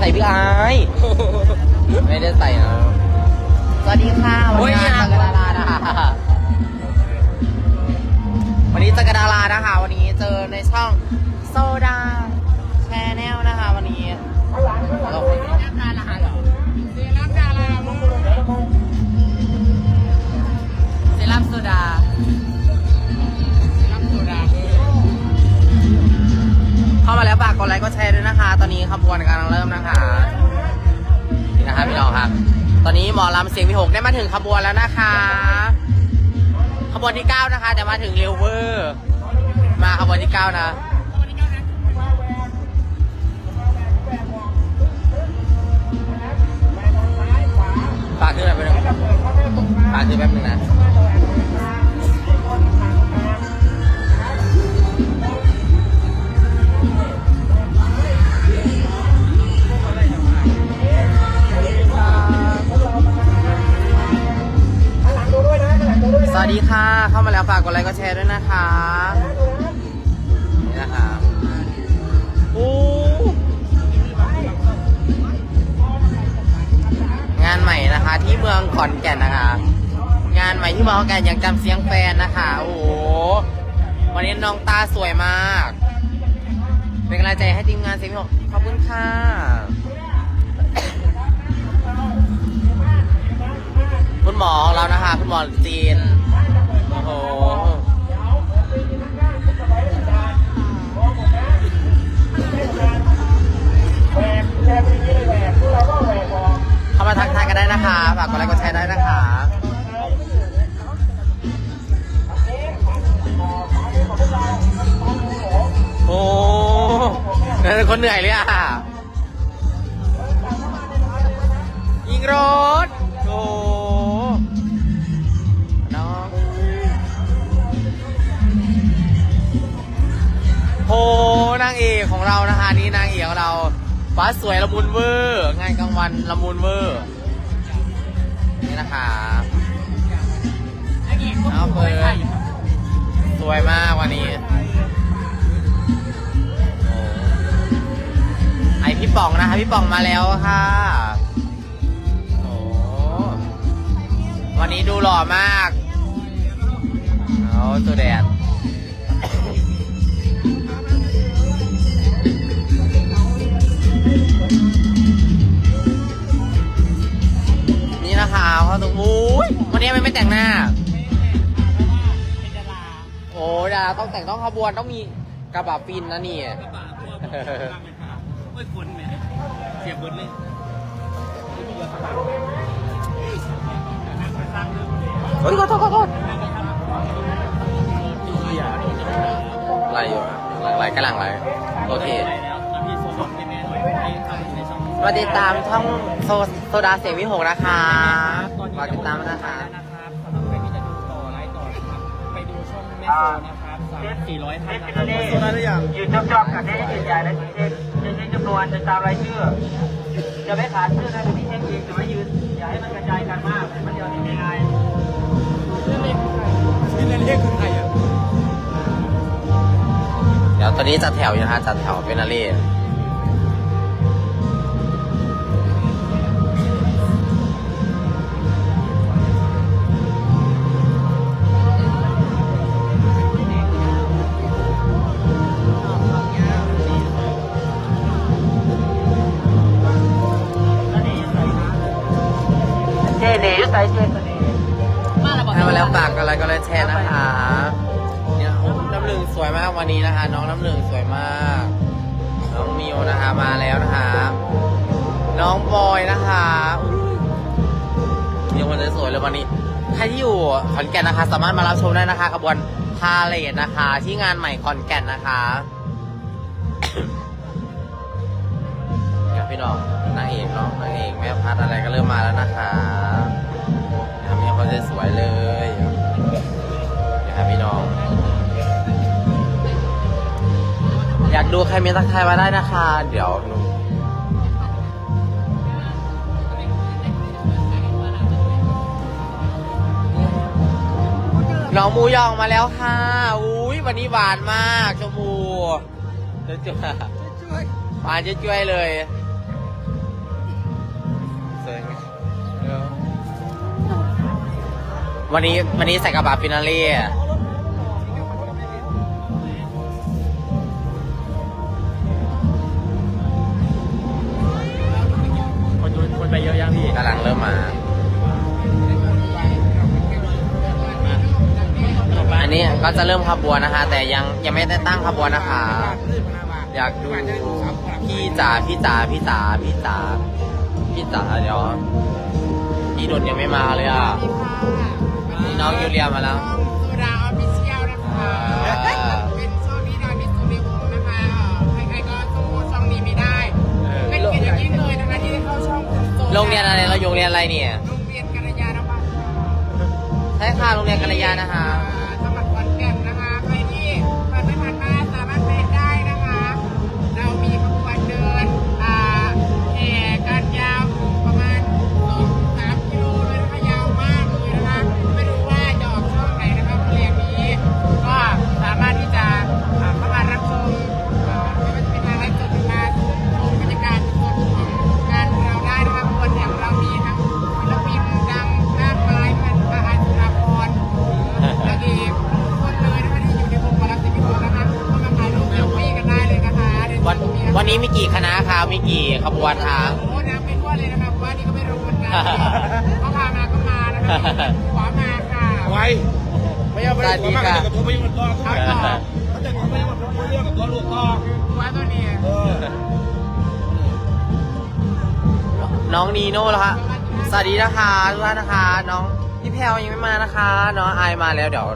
ใส่พี่ไอายไม่ได้ใส่นะสวัสดีค่ะวันนี้จักรดารานะคะวันนี้จักรดารานะคะ วันนี้เจอในช่องโซดาแชนแนลนะคะ วันนี้แล้วก็เซรั่มโซดาเข้ามาแล้วฝากกดไลค์กดแชร์ด้วยนะคะ ตอนนี้ขบวนกำลัง นี้หมอลำเสียงวิหกได้มาถึงขบวนแล้วนะคะ ขบวนที่เก้านะคะ แต่มาถึงเร็วเวอร์มาขบวนที่เก้านะฝากขึ้นหน่อไปหนึงฝากขึ้นแป๊บนึงนะ ฝากกดไลค์กดแชร์ด้วยนะคะนี่นะคะโอ้งานใหม่นะคะ ที่เมืองขอนแก่นนะคะ งานใหม่ที่เมืองขอนแก่นยังจำเสียงแฟนนะคะ โอ้โหวันนี้น้องตาสวยมาก เป็นกำลังใจให้ทีมงานเสียงพี่หกขอบคุณค่ะคุณหมอของเรานะคะ คุณหมอจีน อ้โหเข้ามาทักทายกันได้นะคะฝากกดไลค์กดแชร์ได้นะคะโอ้นั่นคนเหนื่อยเลยอะยิงรถ เรานะคะนี่นางเอกของเราฟ้าสวยละมุนเวอร์งานกลางวันละมุนเวอร์นี่นะคะเอาเฟิร์นสวยมากวันนี้โอ้ไอพี่ป๋องนะคะพี่ป๋องมาแล้วค่ะโอ้วันนี้ดูหล่อมากเอาตัวแดด วันนี้ไม่ไม่แต่งหน้า โอ้ดาราต้องแต่งต้องขบวนต้องมีกระบะฟินนะนี่ไม่คุ้นไหมเสียบเบิร์ดเลยเฮ้ยขอโทษขอโทษไหลอยู่อะไหลกำลังไหลโอเคแล้วตอนที่โซนให้แม่หน่อยให้ทำในช่องมาติดตามช่องโซโซดาเสียงวิหกนะคะ ฝากติดตามนะคะนะครับสำหรับใครที่จะดูต่อไลฟ์ต่อนะครับ ไปดูช่องแม่โซนะครับสามสี่ร้อยท่านนะครับโซได้หรือยังยืนจอบๆกันได้ยืนใหญ่และเช็คเช็คจำนวนจะตามรายชื่อ จะไม่ขาดชื่อนะพี่เช็คเองแต่ว่ายืนอย่าให้มันกระจายกันมากมันเดียวเห็นยัง่ายที่เล่นเรียกคือใครอะเดี๋ยวตอนนี้จัดแถวอยู่นะฮะจัดแถวเป็นอาเล่ มาแล้วฝากกันอะไรก็เลยแชร์นะคะเนี่ยโอ้น้ำหนึ่งสวยมากวันนี้นะคะ น้องน้ำหนึ่งสวยมาก น้องมิวนะคะมาแล้วนะคะ น้องบอยนะคะยังคนสวยๆเลยวันนี้ใครที่อยู่ขอนแก่นนะคะ สามารถมารับชมได้นะคะขบวนพาเลทนะคะ ที่งานใหม่ขอนแก่นนะคะครับพี่น้องนางเอกเนาะนางเอกแม่พัดอะไรก็เริ่มมาแล้วนะคะนะครับมีคนสวยเลยากดูใครมีทักทายมาได้นะคะ เดี๋ยวหนูน้องมูยองมาแล้วค่ะ อุ้ยวันนี้หวานมากชมพูเจ้าจ้าหวานจ้วยเลยวันนี้วันนี้ใส่กระบะฟินาเล่ ก็จะเริ่มขบวนนะคะ แต่ยังยังไม่ได้ตั้งขบวนนะคะ อยากดูพี่จ๋าพี่จ๋าพี่จ๋าพี่จ๋าพี่จ๋าเดี๋ยวพี่ดนยังไม่มาเลยอะนี่น้องยูเลียมาแล้วโซดาออฟฟิเชียลนะคะอ่าเป็นช่องนี้ดังที่สุดในวงนะคะเอ่อใครๆก็สู้ช่องนี้ไม่ได้เป็นเกียรติอย่างยิ่งเลยนะคะที่ได้เข้าช่องคุณโซดาโรงเรียนอะไรเราโรงเรียนอะไรเนี่ยโรงเรียนกัลยาณวัฒน์ใช่ค่ะโรงเรียนกัลยานะคะ เหมือนกันเขาพามาก็มานะคะขวามาค่ะไว้ไม่เอาไปหัวมากกับตัวไม่ยุ่งกับตัวเอาต่อถ้าจะหัวไม่ยุ่งกับตัวเรื่องกับตัวลูกต่อขวาตัวนี้เออน้องนีโน่แล้วคะสวัสดีนะคะทุกท่านนะคะ น้องพี่แพลวยังไม่มานะคะ น้องอายมาแล้วเดี๋ยว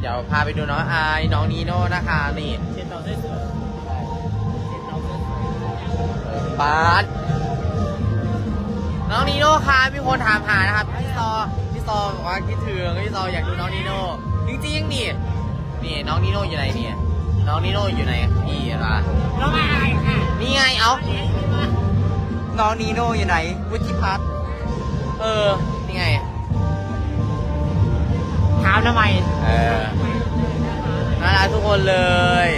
เดี๋ยวพาไปดูน้องอายน้องนีโน่นะคะนี่เช็ดเตาเส้นเสือเช็ดเตาเส้นปาด น้องนีโน่ค่ะมีคนถามหานะครับพี่ซอพี่ซอบอกว่าคิดถึงพี่ซออยากดูน้องนีโน่จริงๆนี่นี่น้องนีโน่อยู่ไหนเนี่ยน้องนีโน่อยู่ไหนพี่อะไรน้องอายค่ะนี่ไงเอ้าน้องนีโน่อยู่ไหนวุฒิพัฒน์เออนี่ไงถามทำไมเออน่ารักทุกคนเลย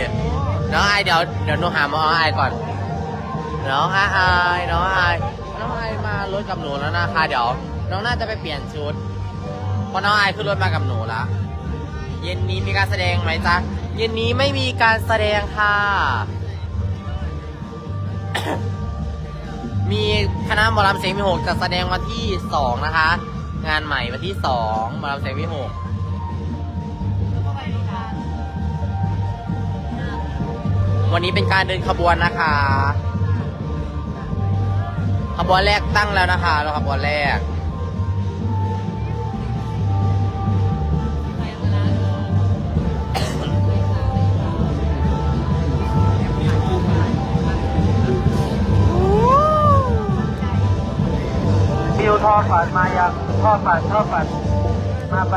น้องอายเดี๋ยวเดี๋ยวหนูหามาน้องอายก่อนน้องอายน้องอาย น้องอายมารถกับหนูแล้วนะคะเดี๋ยวน้องน่าจะไปเปลี่ยนชุดเพราะน้องอายขึ้นรถมากับหนูแล้วเย็นนี้มีการแสดงไหมจ๊ะเย็นนี้ไม่มีการแสดงค่ะ มีคณะหมอลำเสียงมีหกจะแสดงวันที่สองนะคะ งานใหม่วันที่สองหมอลำเสียงมีหกวันนี้เป็นการเดินขบวนนะคะ ขบวนแรกตั้งแล้วนะคะแล้วขบวนแรก บิวทอดฝันมายังทอดฝันทอดฝันมาไป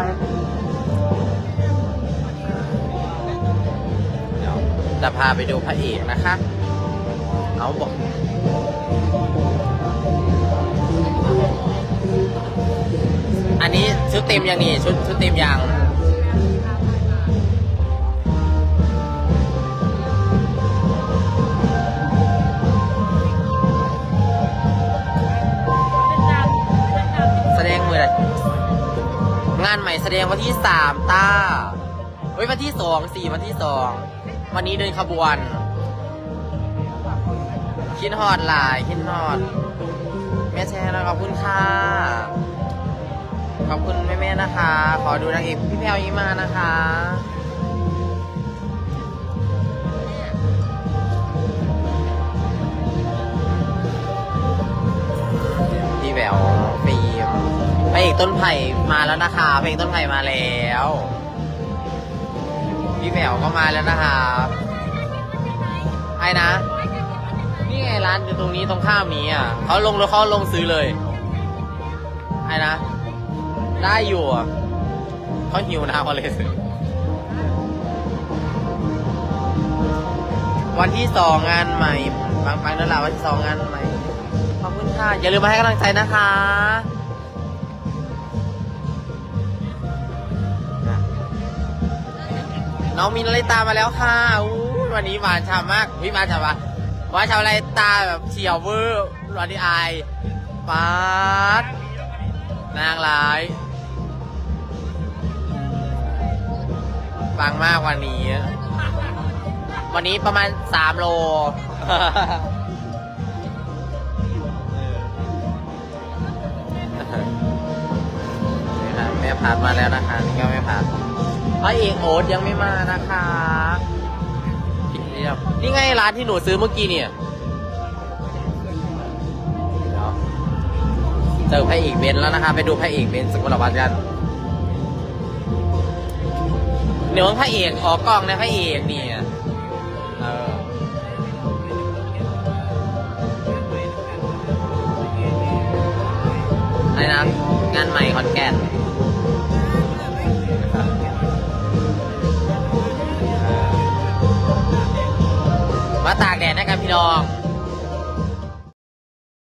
เดี๋ยวจะพาไปดูพระเอกนะคะ เอาบอก นนี้ชุดเต็มยังนี่ชุดชุดเต็มยังแสดงมืออะไรงานใหม่แสดงวันที่สามต้าเฮ้ยวันที่สองสี่วันที่สองวันนี้เดินขบวนคิดฮอดหลายคิดฮอดแม่แชร์นะขอบคุณค่ะ ขอบคุณแม่ๆนะคะ ขอดูนางเอกพี่แพลวยิ้มมานะคะพี่แววฟิล์มพระเอกต้นไผ่มาแล้วนะคะพระเอกต้นไผ่มาแล้วพี่แววก็มาแล้วนะคะไอ้นะนี่ไงร้านอยู่ตรงนี้ตรงข้ามนี้อะเขาลงแล้วเขาลงซื้อเลยไอ้นะ ได้อยู่เขาหิวน้ำเขาเลยวันที่สองงานใหม่บางปังนั่นแหละวันที่สองงานใหม่ขอบคุณค่ะอย่าลืมมาให้กำลังใจนะคะน้องมินอะไรตามาแล้วค่ะวันนี้หวานฉ่ำมากวิหวาฉ่ำปะหวานฉ่ำอะไรตาแบบเฉียวเวอร์วันนี้อายปาดนางร้าย ฟังมากวันนี้ วันนี้ประมาณสามโล นี่ครับแม่พัดมาแล้วนะคะนี่ก็แม่พัดพระเอกโอ๊ตยังไม่มานะคะนี่ไงร้านที่หนูซื้อเมื่อกี้เนี่ยเดี๋ยวเจอพระเอกเบนซ์แล้วนะคะ ไปดูพระเอกเบนซ์สกุลวัฒน์กัน เดี๋ยวพระเอกออกกล้องนะพระเอกเนี่ย